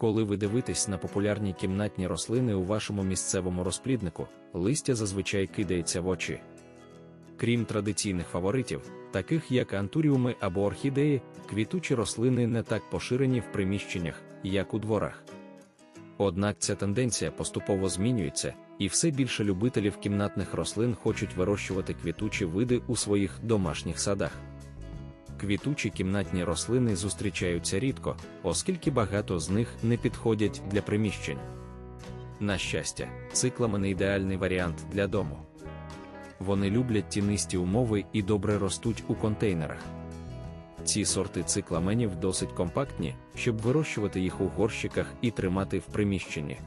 Коли ви дивитесь на популярні кімнатні рослини у вашому місцевому розпліднику, листя зазвичай кидається в очі. Крім традиційних фаворитів, таких як антуріуми або орхідеї, квітучі рослини не так поширені в приміщеннях, як у дворах. Однак ця тенденція поступово змінюється, і все більше любителів кімнатних рослин хочуть вирощувати квітучі види у своїх домашніх садах. Квітучі кімнатні рослини зустрічаються рідко, оскільки багато з них не підходять для приміщень. На щастя, цикламени ідеальний варіант для дому. Вони люблять тінисті умови і добре ростуть у контейнерах. Ці сорти цикламенів досить компактні, щоб вирощувати їх у горщиках і тримати в приміщенні.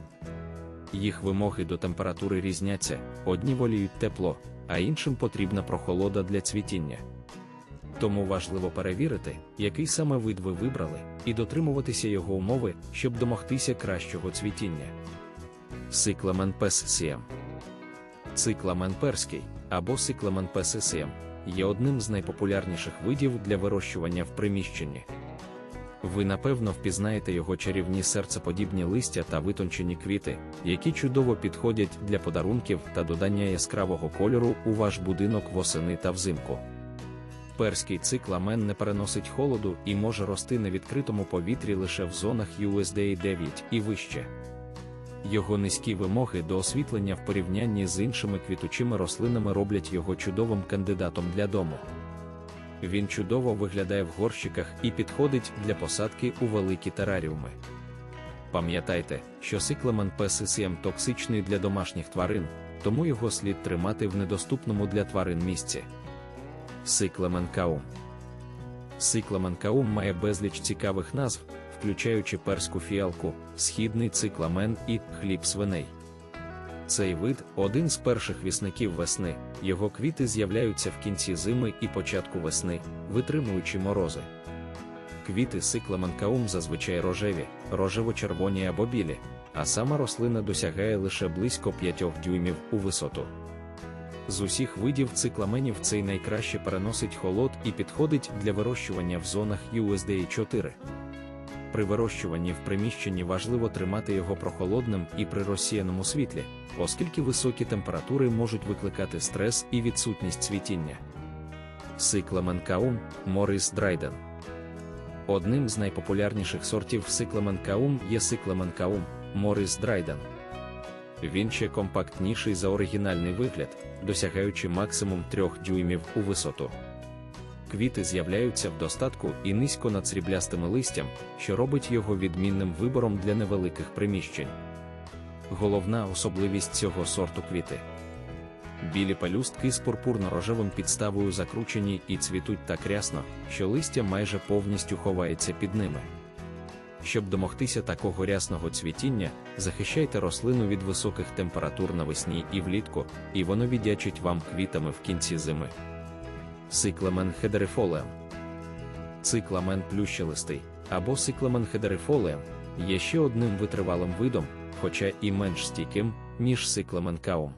Їх вимоги до температури різняться, одні воліють тепло, а іншим потрібна прохолода для цвітіння. Тому важливо перевірити, який саме вид ви вибрали, і дотримуватися його умови, щоб домогтися кращого цвітіння. Сикламен пессієм Цикламен перський або сикламен пессієм є одним з найпопулярніших видів для вирощування в приміщенні. Ви напевно впізнаєте його чарівні серцеподібні листя та витончені квіти, які чудово підходять для подарунків та додання яскравого кольору у ваш будинок восени та взимку. Перський цикламен не переносить холоду і може рости на відкритому повітрі лише в зонах USDA 9 і вище. Його низькі вимоги до освітлення в порівнянні з іншими квітучими рослинами роблять його чудовим кандидатом для дому. Він чудово виглядає в горщиках і підходить для посадки у великі тераріуми. Пам'ятайте, що сикламен песисієм токсичний для домашніх тварин, тому його слід тримати в недоступному для тварин місці. Сикламенкаум Сикламенкаум має безліч цікавих назв, включаючи перську фіалку, східний цикламен і хліб свиней. Цей вид один з перших вісників весни, його квіти з'являються в кінці зими і початку весни, витримуючи морози. Квіти сикламенкаум зазвичай рожеві, рожево-червоні або білі, а сама рослина досягає лише близько 5 дюймів у висоту. З усіх видів цикламенів цей найкраще переносить холод і підходить для вирощування в зонах USDA 4. При вирощуванні в приміщенні важливо тримати його прохолодним і при розсіяному світлі, оскільки високі температури можуть викликати стрес і відсутність цвітіння. Сикламенкаум Морис Драйден Одним з найпопулярніших сортів сикламенкаум є сикламенкаум Морис Драйден. Він ще компактніший за оригінальний вигляд, досягаючи максимум 3 дюймів у висоту. Квіти з'являються в достатку і низько над сріблястими листям, що робить його відмінним вибором для невеликих приміщень. Головна особливість цього сорту квіти. Білі пелюстки з пурпурно-рожевим підставою закручені і цвітуть так рясно, що листя майже повністю ховається під ними. Щоб домогтися такого рясного цвітіння, захищайте рослину від високих температур навесні і влітку, і воно віддячить вам квітами в кінці зими. Сикламен хедерифолеем Цикламен плющелистий або сикламен хедерифолеем є ще одним витривалим видом, хоча і менш стійким, ніж сикламен каум.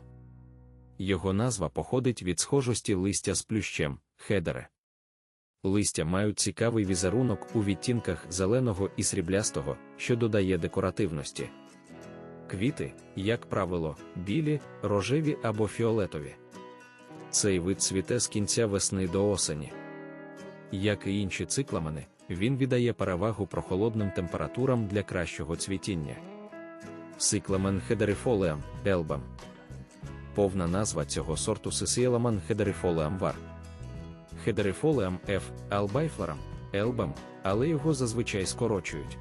Його назва походить від схожості листя з плющем хедере. Листя мають цікавий візерунок у відтінках зеленого і сріблястого, що додає декоративності. Квіти, як правило, білі, рожеві або фіолетові. Цей вид цвіте з кінця весни до осені. Як і інші цикламени, він віддає перевагу прохолодним температурам для кращого цвітіння. Цикламен хедерифолеам елбам. Повна назва цього сорту Сесіеламан хедерифолеам var. Хедерифолеам F. албайфлерам, елбам, але його зазвичай скорочують.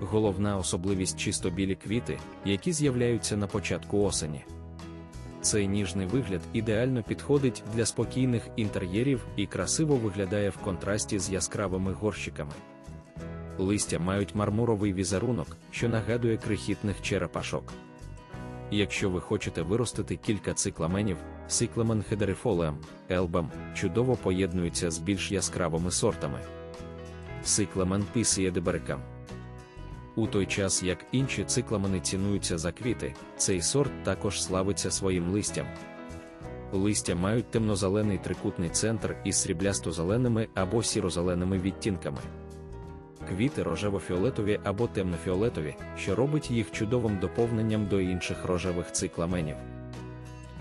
Головна особливість чисто білі квіти, які з'являються на початку осені. Цей ніжний вигляд ідеально підходить для спокійних інтер'єрів і красиво виглядає в контрасті з яскравими горщиками. Листя мають мармуровий візерунок, що нагадує крихітних черепашок. Якщо ви хочете виростити кілька цикламенів, цикламен хедерифолеам, елбам чудово поєднується з більш яскравими сортами. Цикламен пісієдеберекам. У той час як інші цикламени цінуються за квіти, цей сорт також славиться своїм листям. Листя мають темнозелений трикутний центр із сріблясто-зеленими або сіро-зеленими відтінками. квіти рожево-фіолетові або темно-фіолетові, що робить їх чудовим доповненням до інших рожевих цикламенів.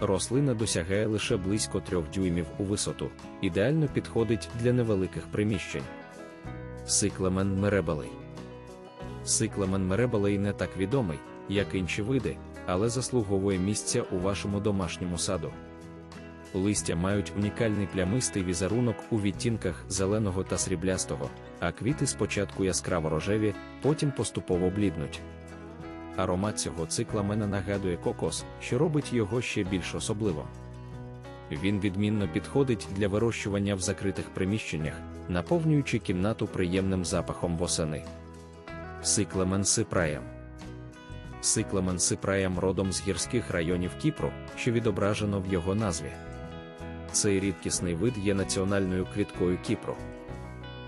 Рослина досягає лише близько 3 дюймів у висоту, ідеально підходить для невеликих приміщень. Сикламен меребелей Сикламен меребелей не так відомий, як інші види, але заслуговує місця у вашому домашньому саду. Листя мають унікальний плямистий візерунок у відтінках зеленого та сріблястого, а квіти спочатку яскраво рожеві, потім поступово бліднуть. Аромат цього цикламена нагадує кокос, що робить його ще більш особливим. Він відмінно підходить для вирощування в закритих приміщеннях, наповнюючи кімнату приємним запахом восени. Сикламен сипраєм Сикламен сипраєм родом з гірських районів Кіпру, що відображено в його назві. Цей рідкісний вид є національною квіткою Кіпру.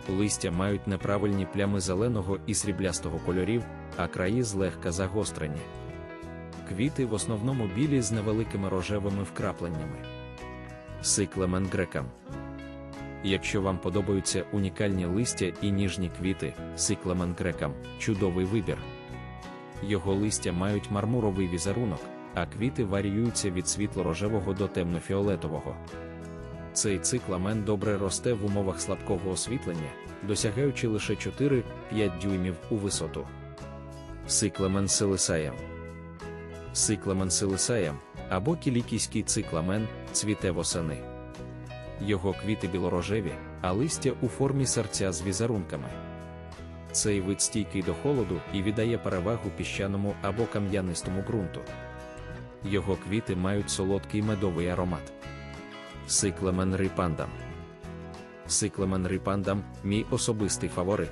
Листя мають неправильні плями зеленого і сріблястого кольорів, а краї злегка загострені. Квіти в основному білі з невеликими рожевими вкрапленнями. Сиклемен грекам. Якщо вам подобаються унікальні листя і ніжні квіти, сиклемен грекам чудовий вибір. Його листя мають мармуровий візерунок, а квіти варіюються від світло-рожевого до темно-фіолетового. Цей цикламен добре росте в умовах слабкого освітлення, досягаючи лише 4-5 дюймів у висоту. Сикламен силисаєм Сикламен силисаєм або кілікійський цикламен цвіте восени. Його квіти білорожеві, а листя у формі серця з візерунками. Цей вид стійкий до холоду і віддає перевагу піщаному або кам'янистому ґрунту. Його квіти мають солодкий медовий аромат. Сиклемен рипандам. Сиклемен рипандам мій особистий фаворит.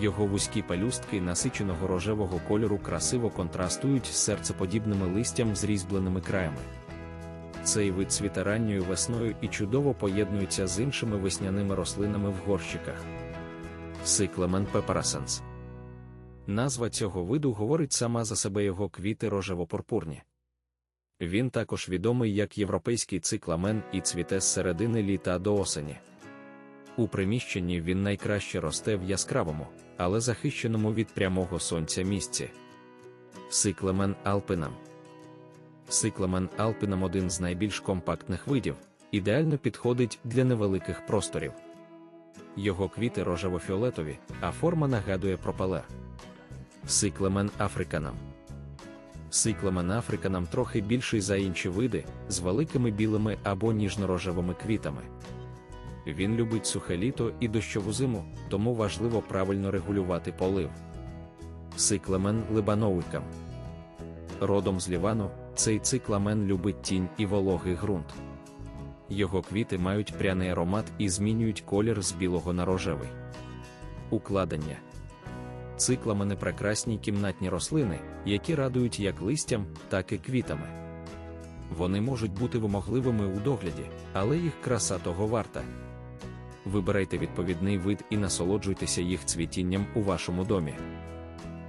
Його вузькі пелюстки насиченого рожевого кольору красиво контрастують з серцеподібними листям з різьбленими краями. Цей вид цвіте ранньою весною і чудово поєднується з іншими весняними рослинами в горщиках. Сиклемен пепарасенс. Назва цього виду говорить сама за себе його квіти рожево-пурпурні. Він також відомий як європейський цикламен і цвіте з середини літа до осені. У приміщенні він найкраще росте в яскравому, але захищеному від прямого сонця місці. Сикламен алпинам. Сикламен алпинам один з найбільш компактних видів, ідеально підходить для невеликих просторів. Його квіти рожево-фіолетові, а форма нагадує пропелер. Сикламен африканам. Сикламен африканам трохи більший за інші види, з великими білими або ніжно-рожевими квітами. Він любить сухе літо і дощову зиму, тому важливо правильно регулювати полив. Сикламен либановикам. Родом з Лівану, цей цикламен любить тінь і вологий ґрунт. Його квіти мають пряний аромат і змінюють колір з білого на рожевий. Укладення цикламени непрекрасні кімнатні рослини, які радують як листям, так і квітами. Вони можуть бути вимогливими у догляді, але їх краса того варта. Вибирайте відповідний вид і насолоджуйтеся їх цвітінням у вашому домі.